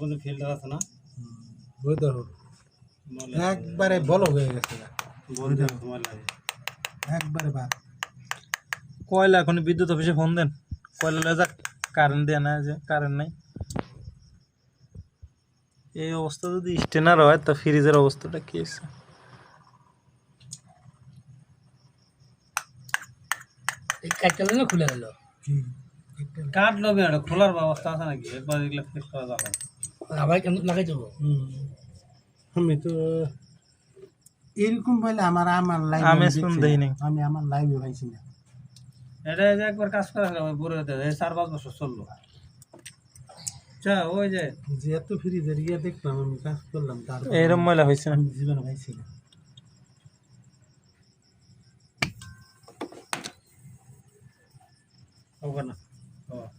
মধ্যে ফিল্টার আছে না? ওই ধরো একবারে বলো হয়ে গেছে। একবারে বাদ। কয়লা এখন বিদ্যুৎ অফিসে ফোন দেন। কয়লা লয়ে যাক কারেন্ট দেয় না যে কারেন্ট নাই। এই অবস্থা যদি স্টেনার হয় তো ফ্রিজের অবস্থাটা কি আছে এই না খুলে গেল। কাঠ লবে এটা খোলার ব্যবস্থা আছে নাকি? একবার এগুলো ফিক্স করা যাবে আবার কেন লাগাই যাব? আমি তো এরকম বলে আমার আমার লাইভ আমি শুন দেই নাই। আমি আমার লাইভে পাইছি না। এটা যে একবার কাজ করা গেল বুড়ো হতে এই চার পাঁচ বছর চলল। চা ওই যে। যে এত ফ্রিজের ইয়ে দেখলাম আমি কাজ করলাম তার এইরকম ময়লা হয়েছে না। আমি জীবনে পাইছি না। ওখানে Oh.